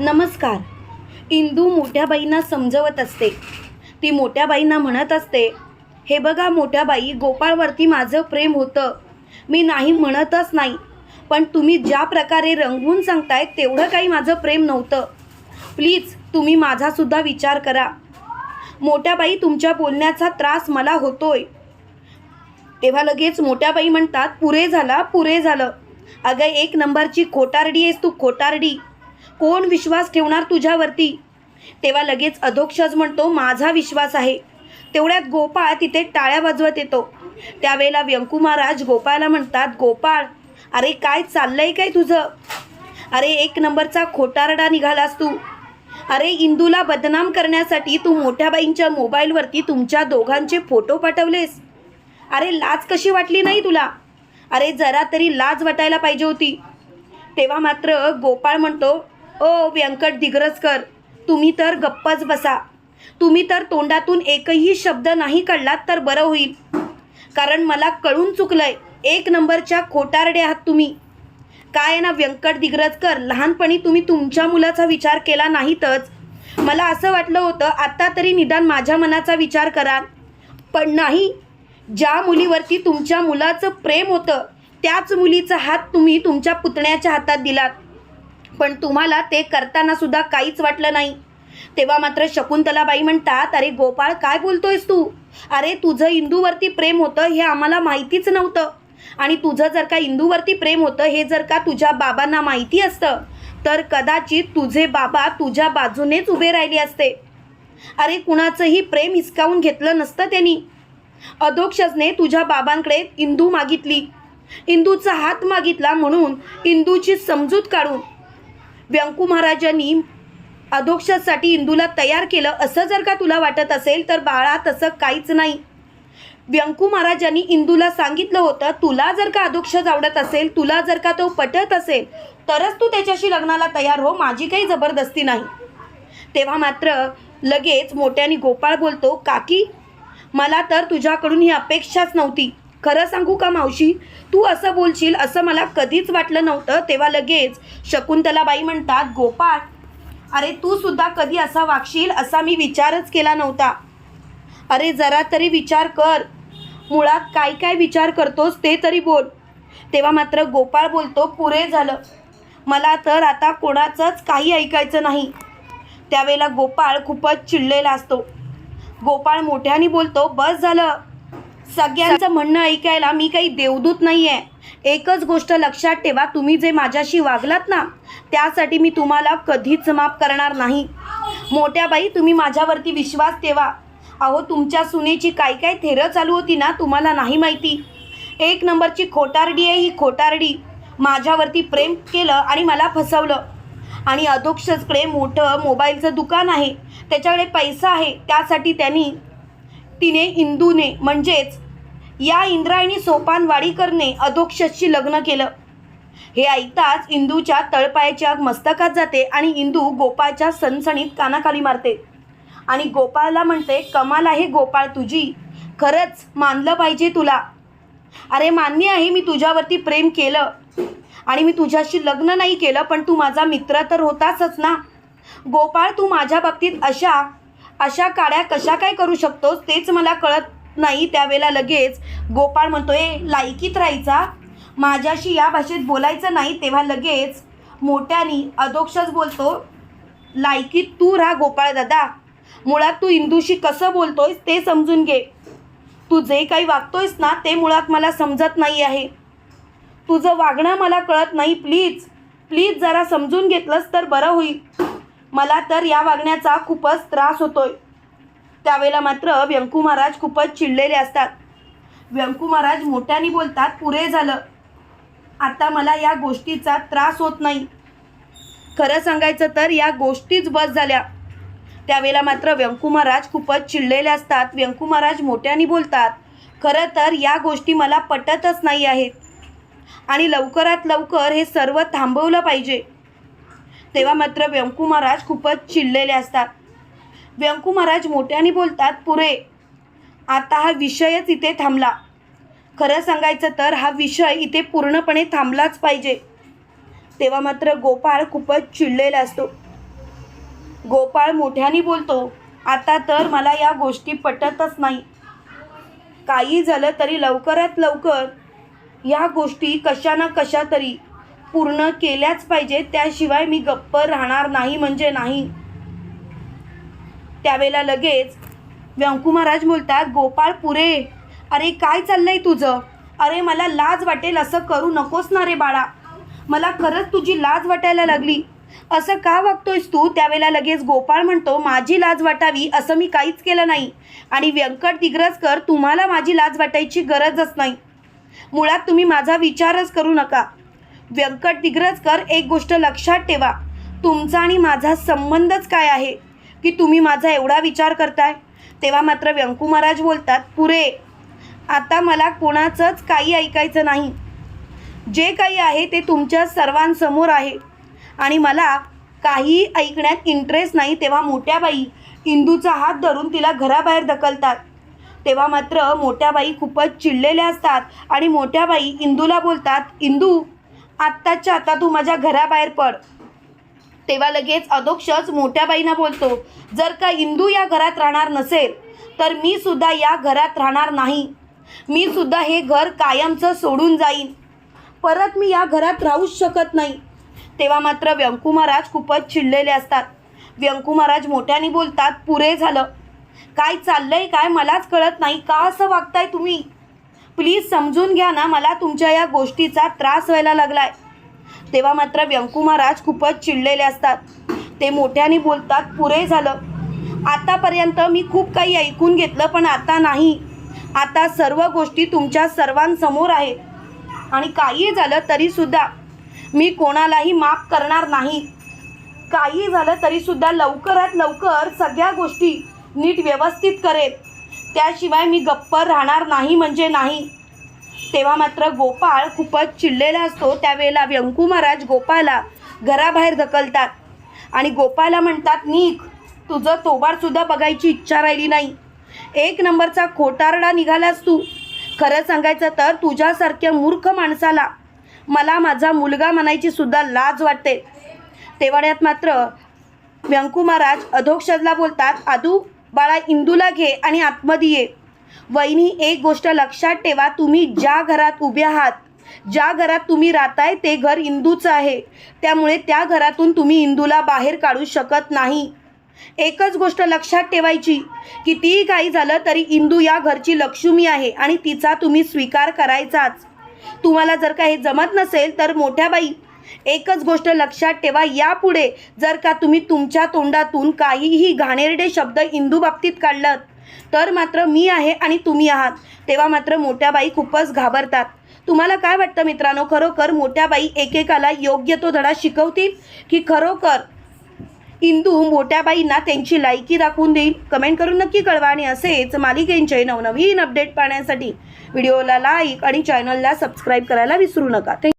नमस्कार. इंदू मोठ्या बाईंना समजवत असते. ती मोठ्या बाईंना म्हणत असते हे बघा मोठ्या बाई गोपाळवरती माझं प्रेम होतं. मी नाही म्हणतच नाही पण तुम्ही ज्या प्रकारे रंगवून सांगताय तेवढं काही माझं प्रेम नव्हतं. प्लीज तुम्ही माझासुद्धा विचार करा. मोठ्या बाई तुमच्या बोलण्याचा त्रास मला होतोय. तेव्हा लगेच मोठ्या बाई म्हणतात पुरे झाला पुरे झालं. अगं एक नंबरची खोटारडी आहेस तू खोटारडी. कोण विश्वास ठेवणार तुझ्यावरती? तेव्हा लगेच अधोक्षज म्हणतो माझा विश्वास आहे. तेवढ्यात गोपाळ तिथे टाळ्या वाजवत येतो. त्यावेळेला व्यंकू महाराज गोपाळला म्हणतात गोपाळ अरे काय चाललंय काय तुझं? अरे एक नंबरचा खोटारडा निघालास तू. अरे इंदूला बदनाम करण्यासाठी तू मोठ्या बाईंच्या मोबाईलवरती तुमच्या दोघांचे फोटो पाठवलेस. अरे लाज कशी वाटली नाही तुला? अरे जरा तरी लाज वाटायला पाहिजे होती. तेव्हा मात्र गोपाळ म्हणतो ओ व्यंकट दिग्रजकर तुम्ही तर गप्पच बसा. तुम्ही तर तोंडातून एकही शब्द नाही काढलात तर बरं होईल. कारण मला कळून चुकलंय एक नंबरच्या खोटारडे आहात तुम्ही. काय आहे ना व्यंकट दिग्रजकर लहानपणी तुम्ही तुमच्या मुलाचा विचार केला नाहीतच. मला असं वाटलं होतं आत्ता तरी निदान माझ्या मनाचा विचार कराल. पण नाही ज्या मुलीवरती तुमच्या मुलाचं प्रेम होतं त्याच मुलीचा हात तुम्ही तुमच्या पुतण्याच्या हातात दिलात. पण तुम्हाला ते करताना सुद्धा काहीच वाटलं नाही. तेव्हा मात्र शकुंतलाबाई म्हणतात अरे गोपाळ काय बोलतोयस तू? अरे तुझं इंदूवरती प्रेम होतं हे आम्हाला माहितीच नव्हतं. आणि तुझं जर का इंदूवरती प्रेम होतं हे जर का तुझ्या बाबांना माहिती असतं तर कदाचित तुझे बाबा तुझ्या बाजूनेच उभे राहिले असते. अरे कुणाचंही प्रेम हिसकावून घेतलं नसतं त्यांनी. अधोक्षजने तुझ्या बाबांकडे इंदू मागितली. इंदूचा हात मागितला म्हणून इंदूची समजूत काढून व्यंकू महाराजांनी अधोक्षासाठी इंदूला तयार केलं. असं जर का तुला वाटत असेल तर बाळा तसं काहीच नाही. व्यंकू महाराजांनी इंदूला सांगितलं होतं तुला जर का अधोक्षज आवडत असेल तुला जर का तो पटत असेल तरच तू त्याच्याशी लग्नाला तयार हो माझी काही जबरदस्ती नाही. तेव्हा मात्र लगेच मोठ्याने गोपाळ बोलतो काकी मला तर तुझ्याकडून ही अपेक्षाच नव्हती. खरं सांगू का मावशी? तू असं बोलशील असं मला कधीच वाटलं नव्हतं. तेव्हा लगेच शकुंतलाबाई म्हणतात गोपाळ अरे तू सुद्धा कधी असा वागशील? असा मी विचारच केला नव्हता. अरे जरा तरी विचार कर. मुळात काय काय विचार करतोस ते तरी बोल. तेव्हा मात्र गोपाळ बोलतो पुरे झालं. मला तर आता कोणाचंच काही ऐकायचं नाही. त्यावेळेला गोपाळ खूपच चिडलेला असतो. गोपाळ मोठ्याने बोलतो बस झालं. सगळ्यांचं म्हणणं ऐकायला मी काही देवदूत नाही आहे एकच गोष्ट लक्षात ठेवा तुम्ही जे माझ्याशी वागलात ना त्यासाठी मी तुम्हाला कधीच माफ करणार नाही. मोठ्या बाई तुम्ही माझ्यावरती विश्वास ठेवा. अहो तुमच्या सुनेची काय काय थेरं चालू होती ना तुम्हाला नाही माहिती. एक नंबरची खोटारडी आहे ही खोटारडी. माझ्यावरती प्रेम केलं आणि मला फसवलं. आणि अधोक्षजकडे मोठं मोबाईलचं दुकान आहे. त्याच्याकडे पैसा आहे त्यासाठी त्यांनी तिने इंदूने म्हणजेच या इंद्रायणी सोपान वाडीकरने अधोक्षसशी लग्न केलं. हे ऐकताच इंदूच्या तळपायाच्या मस्तकात जाते आणि इंदू गोपाळच्या सणसणीत कानाखाली मारते. आणि गोपाळला म्हणते कमाल आहे गोपाळ तुझी. खरंच मानलं पाहिजे तुला. अरे मान्य आहे मी तुझ्यावरती प्रेम केलं. आणि मी तुझ्याशी लग्न नाही केलं पण तू माझा मित्र तर होतासच ना. गोपाळ तू माझ्या बाबतीत अशा अशा काड्या कशा काय करू शकतोस तेच मला कळत नाही. त्यावेळेला लगेच गोपाळ म्हणतोय लायकीत राहायचा. माझ्याशी या भाषेत बोलायचं नाही. तेव्हा लगेच मोठ्यानी अधोक्षच बोलतो लायकीत तू राहा गोपाळ दादा. मुळात तू इंदूशी कसं बोलतोयस ते समजून घे. तू जे काही वागतोयस ना ते मुळात मला समजत नाही आहे. तुझं वागणं मला कळत नाही. प्लीज प्लीज जरा समजून घेतलंस तर बरं होईल. मला तर या वागण्याचा खूपच त्रास होतोय. त्यावेळेला मात्र व्यंकू महाराज खूपच चिडलेले असतात. व्यंकू महाराज मोठ्याने बोलतात पुरे झालं. आता मला या गोष्टीचा त्रास होत नाही. खरं सांगायचं तर या गोष्टीच बस झाल्या. त्यावेळेला मात्र व्यंकू महाराज खूपच चिडलेले असतात. व्यंकू महाराज मोठ्याने बोलतात खरं तर या गोष्टी मला पटतच नाही आहेत. आणि लवकरात लवकर हे सर्व थांबवलं पाहिजे. तेव्हा मात्र व्यंकू महाराज खूपच चिडलेले असतात. व्यंकू महाराज मोठ्याने बोलतात पुरे आता हा विषयच इथे थांबला. खरं सांगायचं तर हा विषय इथे पूर्णपणे थांबलाच पाहिजे. तेव्हा मात्र गोपाळ खूपच चिडलेला असतो. गोपाळ मोठ्याने बोलतो आता तर मला या गोष्टी पटतच नाही. काही झालं तरी लवकरात लवकर या गोष्टी कशा ना कशा तरी पूर्ण केल्याच पाहिजे त्याशिवाय मी गप्प राहणार नाही म्हणजे नाही. त्यावेळेला लगेच व्यंकू महाराज बोलतात गोपाळ पुरे अरे काय चाललंय तुझं? अरे मला लाज वाटेल असं करू नकोस ना रे बाळा. मला खरंच तुझी लाज वाटायला लागली. असं का वागतोयस तू? त्यावेळेला लगेच गोपाळ म्हणतो माझी लाज वाटावी असं मी काहीच केलं नाही. आणि व्यंकट दिग्रजकर तुम्हाला माझी लाज वाटायची गरजच नाही. मुळात तुम्ही माझा विचारच करू नका. व्यंकट दिग्रजकर एक गोष्ट लक्षात ठेवा. तुमचा आणि माझा संबंधच काय आहे? की तुम्ही माझा एवढा विचार करताय? तेव्हा मात्र व्यंकू महाराज बोलतात पुरे आता मला कोणाचंच काही ऐकायचं नाही. जे काही आहे ते तुमच्या सर्वांसमोर आहे. आणि मला काही ऐकण्यात इंटरेस्ट नाही. तेव्हा मोठ्या बाई इंदूचा हात धरून तिला घराबाहेर ढकलतात. तेव्हा मात्र मोठ्या बाई खूपच चिडलेल्या असतात आणि मोठ्या बाई इंदूला बोलतात इंदू आत्ताच्या आता तू माझ्या घराबाहेर पड. तेव्हा लगेच अधोक्षच मोठ्या बाईंना बोलतो जर का इंदू या घरात राहणार नसेल तर मी सुद्धा या घरात राहणार नाही. मी सुद्धा हे घर कायमचं सोडून जाईन. परत मी या घरात राहूच शकत नाही. तेव्हा मात्र व्यंकू महाराज खूपच चिडलेले असतात. व्यंकू महाराज मोठ्याने बोलतात पुरे झालं. काय चाललंय काय मलाच कळत नाही. का असं वागताय तुम्ही? प्लीज समजून घ्या ना मला तुमच्या या गोष्टीचा त्रास व्हायला लागलाय. तेव्हा मात्र व्यंकू महाराज खूपच चिडलेले असतात. ते मोठ्याने बोलतात पुरे झालं. आतापर्यंत मी खूप काही ऐकून घेतलं पण आता नाही. आता सर्व गोष्टी तुमच्या सर्वांसमोर आहे. आणि काही झालं तरीसुद्धा मी कोणालाही माफ करणार नाही. काही झालं तरीसुद्धा लवकरात लवकर सगळ्या गोष्टी नीट व्यवस्थित करेल त्याशिवाय मी गप्प राहणार नाही म्हणजे नाही. तेव्हा मात्र गोपाळ खूपच चिडलेला असतो. त्यावेळेला व्यंकू महाराज गोपाळला घराबाहेर ढकलतात आणि गोपाळला म्हणतात निघ तुझं तोबारसुद्धा बघायची इच्छा राहिली नाही. एक नंबरचा खोटारडा निघालास तू. खरं सांगायचं तर तुझ्यासारख्या मूर्ख माणसाला मला माझा मुलगा म्हणायची सुद्धा लाज वाटते. तेवढ्यात मात्र व्यंकू महाराज अधोक्षजला बोलतात आदू बाळा इंदूला घे आणि आतमध्ये ये. वहिनी एक गोष्ट लक्षात ठेवा तुम्ही ज्या घरात उभे आहात ज्या घरात तुम्ही राहताय ते घर इंदूचं आहे. त्यामुळे त्या घरातून तुम्ही इंदूला बाहेर काढू शकत नाही. एकच गोष्ट लक्षात ठेवायची कितीही काही झालं तरी इंदू या घरची लक्ष्मी आहे आणि तिचा तुम्ही स्वीकार करायचाच. तुम्हाला जर का हे जमत नसेल तर मोठ्या बाई एकच गोष्ट लक्षात ठेवा यापुढे जर का तुम्ही तुमच्या तोंडातून काहीही घाणेरडे शब्द इंदू बाबतीत काढलात तर मात्र मी आहे आणि तुम्ही आहात. तेव्हा मात्र मोठ्या बाई खूपच घाबरतात. तुम्हाला काय वाटतं मित्रांनो? खरोखर मोठ्या बाई एकेकाला योग्य तो धडा शिकवतील की खरोखर इंदू मोठ्या बाईंना त्यांची लायकी दाखवून देईल? कमेंट करून नक्की कळवा आणि असेच मालिकेंचे नवनवीन अपडेट पाहण्यासाठी व्हिडिओला लाईक आणि चॅनलला सबस्क्राईब करायला विसरू नका. थँक्यू